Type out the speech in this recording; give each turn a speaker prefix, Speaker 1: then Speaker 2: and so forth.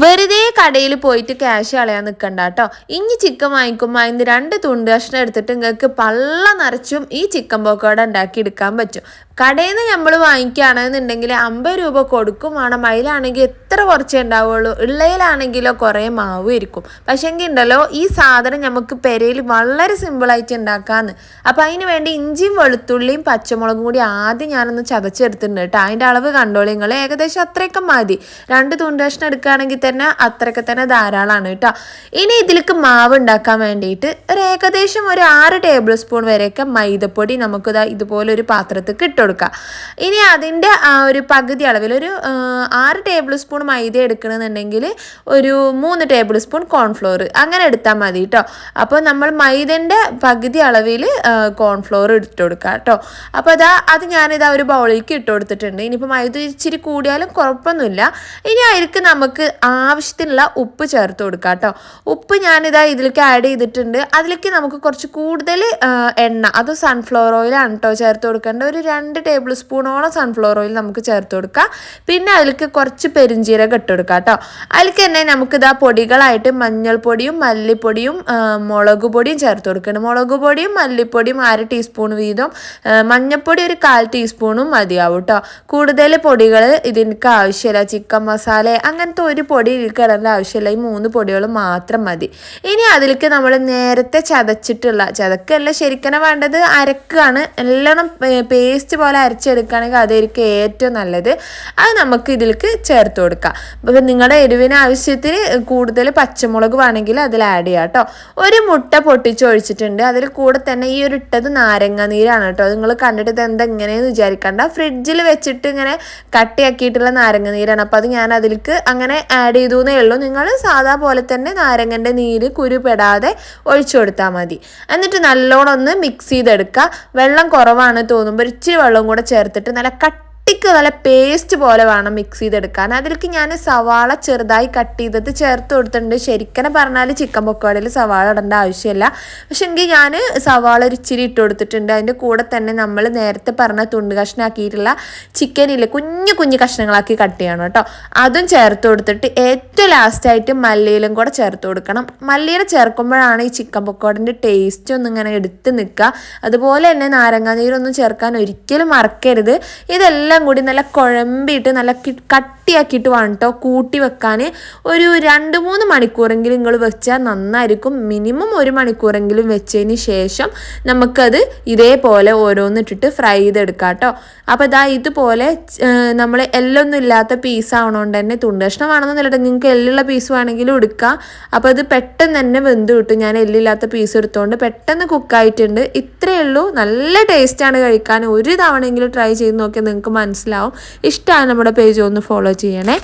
Speaker 1: വെറുതെ കടയിൽ പോയിട്ട് ക്യാഷ് കളയാൻ നിൽക്കണ്ട കേട്ടോ ഇനി ചിക്കൻ വാങ്ങിക്കുമ്പോൾ അതിന് രണ്ട് തുണ്ട് കഷ്ണം എടുത്തിട്ട് നിങ്ങൾക്ക് പള്ള നിറച്ചും ഈ ചിക്കൻ പൊക്കോട ഉണ്ടാക്കി എടുക്കാൻ പറ്റും. കടയിൽ നിന്ന് നമ്മൾ വാങ്ങിക്കുകയാണെന്നുണ്ടെങ്കിൽ അമ്പത് രൂപ കൊടുക്കും. വേണം എത്ര കുറച്ചേ ഉണ്ടാവുള്ളൂ. ഉള്ളയിലാണെങ്കിലോ കുറേ മാവ് ഇരിക്കും. പക്ഷേങ്കിൽ ഉണ്ടല്ലോ ഈ സാധനം നമുക്ക് പെരയിൽ വളരെ സിമ്പിളായിട്ട് ഉണ്ടാക്കാമെന്ന് അപ്പോൾ അതിന് വേണ്ടി ഇഞ്ചിയും വെളുത്തുള്ളിയും പച്ചമുളകും കൂടി ആദ്യം ഞാനൊന്ന് ചതച്ചെടുത്തിട്ടുണ്ട് കേട്ടോ. അതിന്റെ അളവ് കണ്ടോളൂ നിങ്ങൾ ഏകദേശം അത്രയൊക്കെ മതി. രണ്ട് തുണ്ട് കഷ്ണം എടുക്കുകയാണെങ്കിൽ തന്നെ അത്രയൊക്കെ തന്നെ ധാരാളമാണ് കേട്ടോ. ഇനി ഇതിലേക്ക് മാവ് ഉണ്ടാക്കാൻ വേണ്ടിയിട്ട് ഒരു ഏകദേശം ഒരു ആറ് ടേബിൾ സ്പൂൺ വരെയൊക്കെ മൈദപ്പൊടി നമുക്ക് ഇതുപോലെ ഒരു പാത്രത്തിൽ ഇട്ടുകൊടുക്കാം ഇനി അതിന്റെ ആ ഒരു പകുതി അളവിൽ ഒരു ആറ് ടേബിൾ സ്പൂൺ മൈദ എടുക്കണമെന്നുണ്ടെങ്കിൽ ഒരു മൂന്ന് ടേബിൾ സ്പൂൺ കോൺഫ്ലോർ അങ്ങനെ എടുത്താൽ മതി കേട്ടോ അപ്പോൾ നമ്മൾ മൈദന്റെ പകുതി അളവിൽ കോൺഫ്ലോർ ഇട്ട് കൊടുക്കുക കേട്ടോ അപ്പോൾ അതാ അത് ഞാനിതാ ഒരു ബൗളിലേക്ക് ഇട്ട് കൊടുത്തിട്ടുണ്ട്. ഇനിയിപ്പോൾ മൈദ ഇച്ചിരി കൂടിയാലും കുഴപ്പമൊന്നുമില്ല. ഇനി അതിൽക്ക് നമുക്ക് ആവശ്യത്തിനുള്ള ഉപ്പ് ചേർത്ത് കൊടുക്കുക കേട്ടോ ഉപ്പ് ഞാനിതാ ഇതിലേക്ക് ആഡ് ചെയ്തിട്ടുണ്ട്. അതിലേക്ക് നമുക്ക് കുറച്ച് കൂടുതൽ എണ്ണ അത് സൺഫ്ലവർ ഓയിലാണ് കേട്ടോ ചേർത്ത് കൊടുക്കേണ്ട ഒരു രണ്ട് ടേബിൾ സ്പൂണോളം സൺഫ്ലവർ ഓയിൽ നമുക്ക് ചേർത്ത് കൊടുക്കാം. പിന്നെ അതിലേക്ക് കുറച്ച് പെരിഞ്ചീരകം ഇട്ട് കൊടുക്കാം കേട്ടോ. അതിലേക്ക് തന്നെ നമുക്കിതാ പൊടികളായിട്ട് മഞ്ഞൾപ്പൊടിയും മല്ലിപ്പൊടിയും മുളക് പൊടിയും ചേർത്ത് കൊടുക്കണം. മുളക് പൊടിയും മല്ലിപ്പൊടിയും അര ടീസ്പൂൺ വീതം മഞ്ഞൾപ്പൊടി ഒരു കാൽ ടീസ്പൂണും മതിയാവും കേട്ടോ. കൂടുതൽ പൊടികൾ ഇതിനൊക്കെ ആവശ്യമില്ല. ചിക്കൻ മസാല അങ്ങനത്തെ ഒരു പൊടി ഇടേണ്ട ആവശ്യമില്ല. ഈ മൂന്ന് പൊടികൾ മാത്രം മതി. ഇനി അതിലേക്ക് നമ്മൾ നേരത്തെ ചതച്ചിട്ടുള്ള ചതക്കല്ല ശരിക്കനെ വേണ്ടത് അരക്കാണ്. എല്ലാം പേസ്റ്റ് പോലെ അരച്ചെടുക്കുകയാണെങ്കിൽ അതായിരിക്കും ഏറ്റവും നല്ലത്. അത് നമുക്ക് ഇതിലേക്ക് ചേർത്ത് കൊടുക്കാം. അപ്പം നിങ്ങളുടെ എരിവിന് ആവശ്യത്തിന് കൂടുതൽ പച്ചമുളക് വേണമെങ്കിൽ അതിൽ ആഡ് ചെയ്യാം കേട്ടോ ഒരു മുട്ട പൊട്ടിച്ചൊഴിച്ചിട്ടുണ്ട്. അതിൽ കൂടെ തന്നെ ഈ ഒരു ഇട്ടത് നാരങ്ങ നീരാണ് കേട്ടോ നിങ്ങൾ കണ്ടിട്ട് ഇത് എന്താ എങ്ങനെയെന്ന് വിചാരിക്കണ്ട. ഫ്രിഡ്ജിൽ വെച്ചിട്ട് ഇങ്ങനെ കട്ടിയാക്കിയിട്ടുള്ള നാരങ്ങ നീരാണ്. അപ്പോൾ അത് ഞാൻ അതിലേക്ക് അങ്ങനെ ആഡ് ചെയ്തു എന്നേ ഉള്ളൂ. നിങ്ങൾ സാധാ പോലെ തന്നെ നാരങ്ങന്റെ നീര് കുരുപെടാതെ ഒഴിച്ചു കൊടുത്താൽ മതി. എന്നിട്ട് നല്ലോണം ഒന്ന് മിക്സ് ചെയ്തെടുക്കുക. വെള്ളം കുറവാണ് തോന്നുമ്പോൾ ഇച്ചിരി വെള്ളം കൂടെ ചേർത്തിട്ട് നല്ല കട്ട് കട്ടിക്ക് നല്ല പേസ്റ്റ് പോലെ വേണം മിക്സ് ചെയ്തെടുക്കാൻ. അതിലേക്ക് ഞാൻ സവാള ചെറുതായി കട്ട് ചെയ്തത് ചേർത്ത് കൊടുത്തിട്ടുണ്ട്. ശരിക്കും പറഞ്ഞാൽ ചിക്കൻ പൊക്കോടയിൽ സവാള ഇടേണ്ട ആവശ്യമില്ല. പക്ഷെ എങ്കിൽ ഞാൻ സവാള ഒരു ഇച്ചിരി ഇട്ട് കൊടുത്തിട്ടുണ്ട്. അതിന്റെ കൂടെ തന്നെ നമ്മൾ നേരത്തെ പറഞ്ഞ തുണ്ട് കഷ്ണാക്കിയിട്ടുള്ള ചിക്കനില്ലേ കുഞ്ഞു കുഞ്ഞു കഷ്ണങ്ങളാക്കി കട്ട് ചെയ്യണം കേട്ടോ. അതും ചേർത്ത് കൊടുത്തിട്ട് ഏറ്റവും ലാസ്റ്റായിട്ട് മല്ലിയിലും കൂടെ ചേർത്ത് കൊടുക്കണം. മല്ലിയില ചേർക്കുമ്പോഴാണ് ഈ ചിക്കൻ പൊക്കോടിന്റെ ടേസ്റ്റ് ഒന്നും ഇങ്ങനെ എടുത്ത് നിൽക്കുക. അതുപോലെ തന്നെ നാരങ്ങാനീരൊന്നും ചേർക്കാൻ ഒരിക്കലും മറക്കരുത്. ഇതെല്ലാം എല്ലാം കൂടി നല്ല കുഴമ്പിട്ട് നല്ല കട്ടിയാക്കിയിട്ട് വേണം കേട്ടോ കൂട്ടി വെക്കാൻ ഒരു രണ്ട് മൂന്ന് മണിക്കൂറെങ്കിലും നിങ്ങൾ വെച്ചാൽ നന്നായിരിക്കും. മിനിമം ഒരു മണിക്കൂറെങ്കിലും വെച്ചതിന് ശേഷം നമുക്കത് ഇതേപോലെ ഓരോന്നിട്ടിട്ട് ഫ്രൈ ചെയ്തെടുക്കാം കേട്ടോ അപ്പോൾ ഇതാ ഇതുപോലെ നമ്മൾ എല്ലൊന്നും ഇല്ലാത്ത പീസ് ആവണോണ്ട് തന്നെ തുണ്ട് കഷ്ണം വേണമെന്നില്ല നിങ്ങൾക്ക് എല്ലുള്ള പീസ് വേണമെങ്കിലും എടുക്കാം. അപ്പോൾ ഇത് പെട്ടെന്ന് തന്നെ വെന്ത് കിട്ടും. ഞാൻ എല്ലില്ലാത്ത പീസ് എടുത്തുകൊണ്ട് പെട്ടെന്ന് കുക്കായിട്ടുണ്ട്. ഇത്രയേ ഉള്ളൂ നല്ല ടേസ്റ്റാണ് കഴിക്കാൻ. ഒരു തവണയെങ്കിലും ട്രൈ ചെയ്ത് നോക്കിയാൽ നിങ്ങൾക്ക് മനസ്സിലാവും. ഇഷ്ടമാണ് നമ്മുടെ പേജ് ഒന്ന് ഫോളോ ചെയ്യണേ.